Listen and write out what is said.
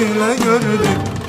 böyle gördük